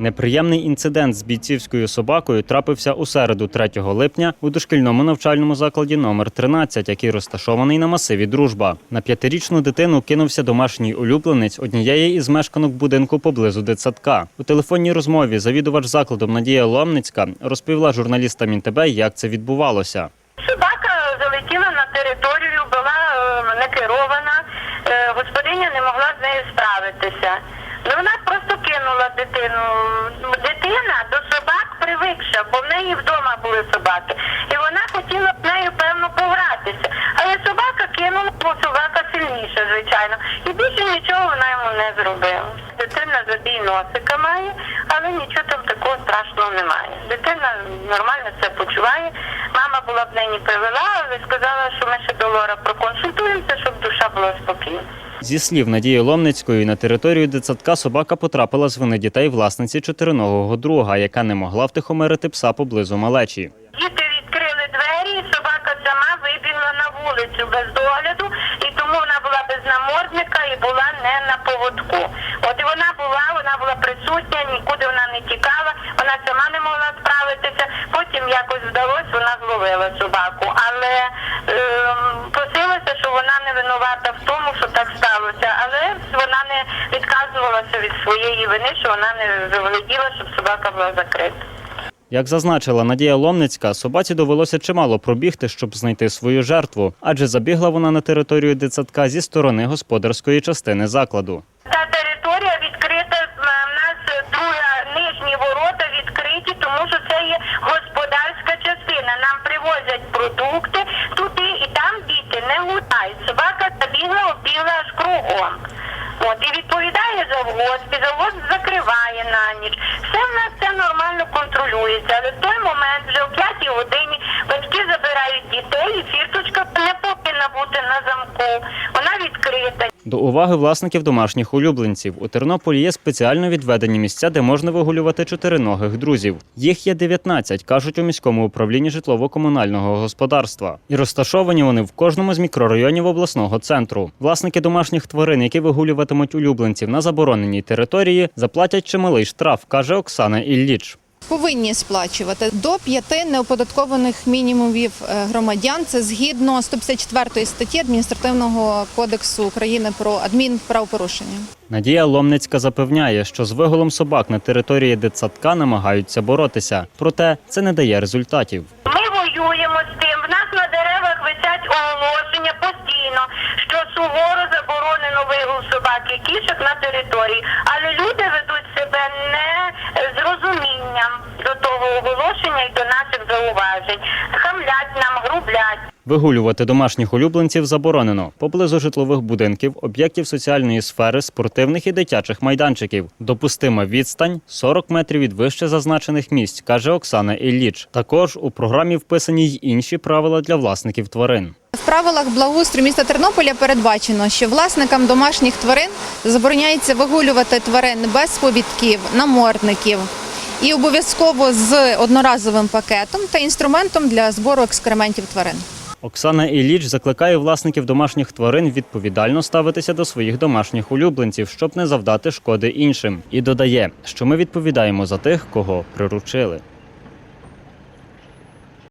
Неприємний інцидент з бійцівською собакою трапився у середу 3 липня у дошкільному навчальному закладі номер 13, який розташований на масиві Дружба. На п'ятирічну дитину кинувся домашній улюбленець однієї із мешканок будинку поблизу дитсадка. У телефонній розмові завідувач закладом Надія Ломницька розповіла журналістам Інтебе, як це відбувалося. Собака залетіла на територію, була е, не керована, е, господиня не могла з нею справитися. Ну вона кинула дитину. Ну, Дитина до собак привикша, бо в неї вдома були собаки. І вона хотіла б нею, певно, погратися. Але собака кинула, бо собака сильніша, звичайно. І більше нічого вона йому не зробила. Дитина забій носика має, але нічого там такого страшного немає. Дитина нормально це почуває. Мама була б нині привела, але сказала, що ми ще до Лора проконсультуємося, щоб душа була спокійна. Зі слів Надії Ломницької, на територію дитсадка собака потрапила з вини дітей власниці чотириногого друга, яка не могла втихомирити пса поблизу малечі. Діти відкрили двері, собака сама вибігла на вулицю без догляду, і тому вона була без намордника і була не на поводку. От і вона була, вона була присутня, нікуди вона не тікала, вона сама не могла справитися. Потім якось вдалося, вона зловила собаку. Але вона не винувата в тому, що так сталося. Але вона не відказувалася від своєї вини, що вона не заволоділа, щоб собака була закрита. Як зазначила Надія Ломницька, собаці довелося чимало пробігти, щоб знайти свою жертву, адже забігла вона на територію дитсадка зі сторони господарської частини закладу. Та територія відкрита. В нас друга нижні ворота відкриті, тому що це є господарська частина. Нам привозять продукти туди, і там діти не гуляють. Собака забігла, обігла аж. От і відповідає завгосп, і завгосп закриває на ніч. Все в нас все нормально контролюється. Але в той момент, вже о 5 годині, батьки забирають дітей, і фірточка не повинна бути на замку. До уваги власників домашніх улюбленців у Тернополі є спеціально відведені місця, де можна вигулювати чотириногих друзів. Їх є 19, кажуть у міському управлінні житлово-комунального господарства. І розташовані вони в кожному з мікрорайонів обласного центру. Власники домашніх тварин, які вигулюватимуть улюбленців на забороненій території, заплатять чималий штраф, каже Оксана Ілліч. Повинні сплачувати до п'яти неоподаткованих мінімумів е, громадян. Це згідно 154 статті адміністративного кодексу України про адмінправопорушення. Надія Ломницька запевняє, що з вигулом собак на території дитсадка намагаються боротися, проте це не дає результатів. Ми воюємо з тим. В нас на деревах висять оголошення постійно, що суворо заборонено вигул собак і кішок на території. Оголошення до наших зауважень. Хамлять нам, грублять. Вигулювати домашніх улюбленців заборонено поблизу житлових будинків, об'єктів соціальної сфери, спортивних і дитячих майданчиків. Допустима відстань 40 метрів від вище зазначених місць, каже Оксана Ілліч. Також у програмі вписані й інші правила для власників тварин. В правилах благоустрою міста Тернополя передбачено, що власникам домашніх тварин забороняється вигулювати тварин без повідків, намордників і обов'язково з одноразовим пакетом та інструментом для збору екскрементів тварин. Оксана Іліч закликає власників домашніх тварин відповідально ставитися до своїх домашніх улюбленців, щоб не завдати шкоди іншим. І додає, що ми відповідаємо за тих, кого приручили.